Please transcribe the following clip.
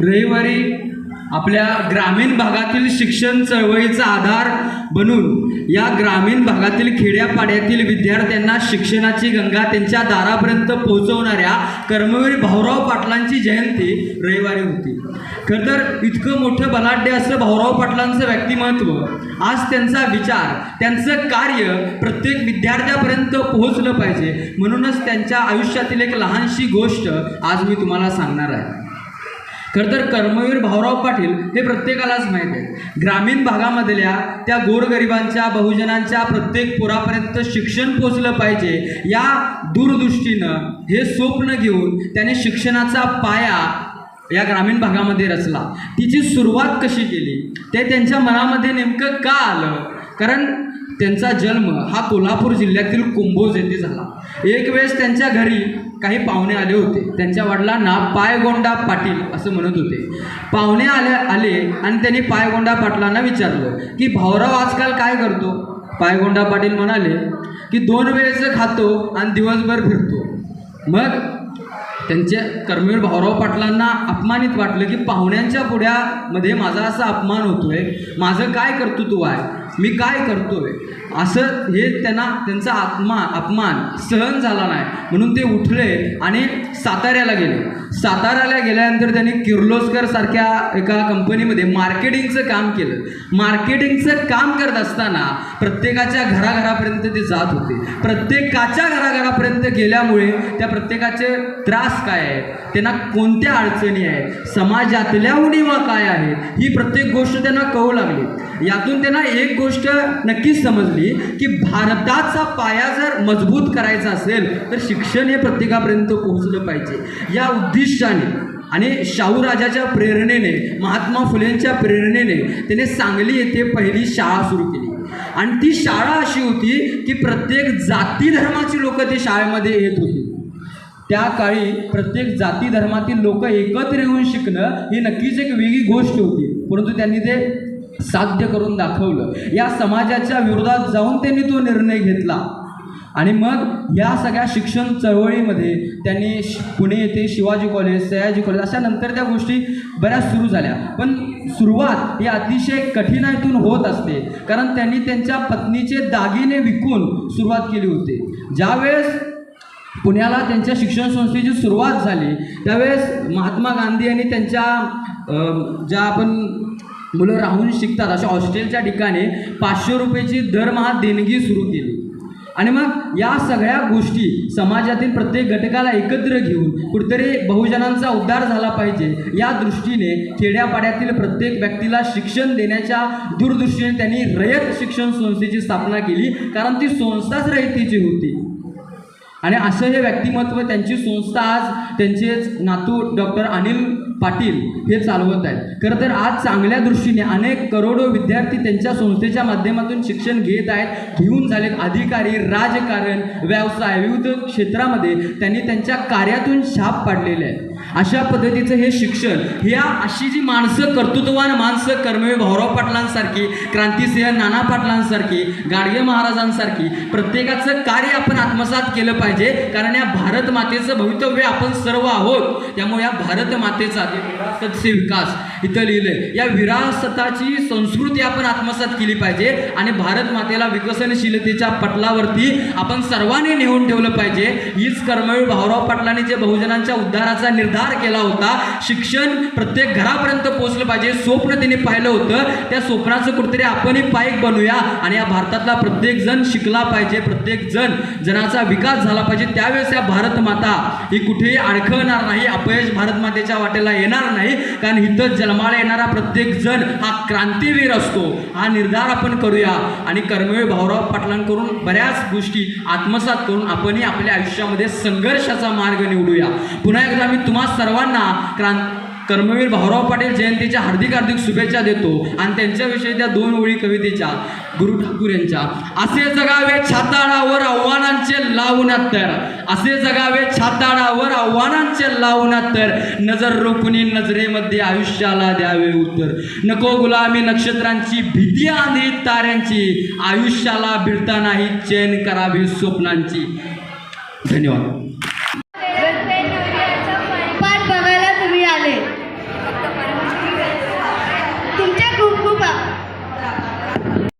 रविवारी आपल्या ग्रामीण भागातील शिक्षण चळवळीचा आधार बनून या ग्रामीण भागातील खेड्यापाड्यातील विद्यार्थ्यांना शिक्षणाची गंगा त्यांच्या दारापर्यंत पोहोचवणाऱ्या कर्मवीर भाऊराव पाटलांची जयंती रविवारी होती. खरं तर इतकं मोठं बलाढ्य असं भाऊराव पाटलांचं व्यक्तिमत्व आज त्यांचा विचार त्यांचं कार्य प्रत्येक विद्यार्थ्यापर्यंत पोहोचलं पाहिजे. म्हणूनच त्यांच्या आयुष्यातील एक लहानशी गोष्ट आज मी तुम्हाला सांगणार आहे. खरं तर कर्मवीर भाऊराव पाटील हे प्रत्येकालाच माहीत आहे ग्रामीण भागामधल्या त्या गोरगरिबांच्या बहुजनांच्या प्रत्येक पोरापर्यंत शिक्षण पोचलं पाहिजे या दूरदृष्टीनं हे स्वप्न घेऊन त्याने शिक्षणाचा पाया या ग्रामीण भागामध्ये रचला. तिची सुरुवात कशी केली? ते त्यांच्या मनामध्ये नेमकं का आलं? कारण त्यांचा जन्म हा कोल्हापूर जिल्ह्यातील कुंभोज येथे झाला. एक वेळेस त्यांच्या घरी काही पाहुणे आले होते. त्यांच्या वडिलांना पायगोंडा पाटील असं म्हणत होते. पाहुणे आले आले आणि त्यांनी पायगोंडा पाटलांना विचारलं की भाऊराव आजकाल काय करतो? पायगोंडा पाटील म्हणाले की दोन वेळेचं खातो आणि दिवसभर फिरतो. मग त्यांच्या कर्मवीर भाऊराव पाटलांना अपमानित वाटलं की पाहुण्यांच्या पुढ्यामध्ये माझा असा अपमान होतोय. माझं काय कर्तृत्व आहे? मी काय करतोय? असं हे त्यांना त्यांचा आत्मा अपमान सहन झाला नाही. म्हणून ते उठले आणि साताऱ्याला गेले. साताऱ्याला गेल्यानंतर त्यांनी किर्लोस्कर सारख्या एका कंपनीमध्ये मार्केटिंगचं काम केलं. मार्केटिंगचं काम करत असताना प्रत्येकाच्या घराघरापर्यंत ते जात होते. प्रत्येकाच्या घराघरापर्यंत गेल्यामुळे त्या प्रत्येकाचे त्रास काय आहे? त्यांना कोणत्या अडचणी आहेत? समाजातल्या उणीवा काय आहेत? ही प्रत्येक गोष्ट त्यांना कळू लागली. यातून त्यांना एक गोष्ट नक्कीच समजली की भारताचा पाया जर मजबूत करायचा असेल तर शिक्षण हे प्रत्येकापर्यंत पोहोचलं पाहिजे. या उद्दिष्टाने आणि शाहू राजाच्या प्रेरणेने महात्मा फुलेंच्या प्रेरणेने त्याने सांगली येथे पहिली शाळा सुरू केली. आणि ती शाळा अशी होती की प्रत्येक जाती धर्माची लोक ते शाळेमध्ये येत होती. त्या काळी प्रत्येक जाती धर्मातील लोक एकत्र येऊन शिकणं ही नक्कीच एक वेगळी गोष्ट होती. परंतु त्यांनी ते साध्य करून दाखवलं. या समाजाच्या विरोधात जाऊन त्यांनी तो निर्णय घेतला. आणि मग या सगळ्या शिक्षण चळवळीमध्ये त्यांनी श- पुणे येथे शिवाजी कॉलेज सयाजी कॉलेज अशा नंतर त्या गोष्टी बऱ्याच सुरू झाल्या. पण सुरुवात ही अतिशय कठीणाईतून होत असते. कारण त्यांनी त्यांच्या पत्नीचे दागिने विकून सुरुवात केली होती. ज्यावेळेस पुण्याला त्यांच्या शिक्षण संस्थेची सुरुवात झाली. त्यावेळेस महात्मा गांधी यांनी त्यांच्या ज्या आपण मुलं राहून शिकतात अशा हॉस्टेलच्या ठिकाणी पाचशे रुपयाची दरमहा देणगी सुरू केली. आणि मग या सगळ्या गोष्टी समाजातील प्रत्येक घटकाला एकत्र घेऊन कुठेतरी बहुजनांचा उद्धार झाला पाहिजे या दृष्टीने खेड्यापाड्यातील प्रत्येक व्यक्तीला शिक्षण देण्याच्या दूरदृष्टीने त्यांनी रयत शिक्षण संस्थेची स्थापना केली कारण ती संस्थाच रयतीची होती. आणि असं हे व्यक्तिमत्व त्यांची संस्था आज त्यांचेच नातू डॉक्टर अनिल पाटील हे चालवत आहेत. खरं तर आज चांगल्या दृष्टीने अनेक करोडो विद्यार्थी त्यांच्या संस्थेच्या माध्यमातून शिक्षण घेत आहेत घेऊन झालेत. अधिकारी राजकारण व्यवसाय विविध क्षेत्रामध्ये त्यांनी त्यांच्या कार्यातून छाप पाडलेले आहे. अशा पद्धतीचं हे शिक्षण ह्या अशी जी माणसं कर्तृत्ववान माणसं कर्मवीर भाऊराव पाटलांसारखी क्रांतिसिंह नाना पाटलांसारखी गाडगे महाराजांसारखी प्रत्येकाचं कार्य आपण आत्मसात केलं पाहिजे. कारण या भारत मातेचं भवितव्य आपण सर्व आहोत. त्यामुळे या भारत मातेचा विकास. इथं लिहिलंय या विरासताची संस्कृती आपण आत्मसात केली पाहिजे आणि भारत मातेला विकसनशीलतेच्या पटलावरती आपण सर्वांनी नेऊन ठेवलं पाहिजे. हीच कर्मवीर भाऊराव पाटलांनी जे बहुजनांच्या उद्धाराचा निर्धार केला होता शिक्षण प्रत्येक घरापर्यंत पोहोचलं पाहिजे स्वप्न त्यांनी पाहिलं होतं. त्या स्वप्नाचं कुठेतरी आपणही पाईक बनूया आणि या भारतातला प्रत्येक जण शिकला पाहिजे प्रत्येक जण जनाचा विकास झाला पाहिजे. त्यावेळेस या भारत माता ही कुठेही अडखळणार नाही अपयश भारत मातेच्या वाटेला येणार नाही कारण इथं जन्माला येणारा प्रत्येक जण हा क्रांतीवीर असतो. हा निर्धार आपण करूया. आणि कर्मवीर भाऊराव पाटलांकडून बऱ्याच गोष्टी आत्मसात करून आपणही आपल्या आयुष्यामध्ये संघर्षाचा मार्ग निवडूया. पुन्हा एकदा मी तुम्हा सर्वांना क्रांत कर्मवीर भाऊराव पाटील जयंतीच्या हार्दिक हार्दिक शुभेच्छा देतो. आणि त्यांच्याविषयी त्या दोन ओळी कवितेच्या गुरु ठाकूर यांच्या. असे जगावे छाताळावर आव्हानांचे लावण्यात तर असे जगावे छाताळावर आव्हानांचे लावण्यात तर नजर रोखुनी नजरेमध्ये आयुष्याला द्यावे उत्तर. नको गुलामी नक्षत्रांची भीती आणि ताऱ्यांची. आयुष्याला भिडतानाही चयन चैन करावी स्वप्नांची. धन्यवाद.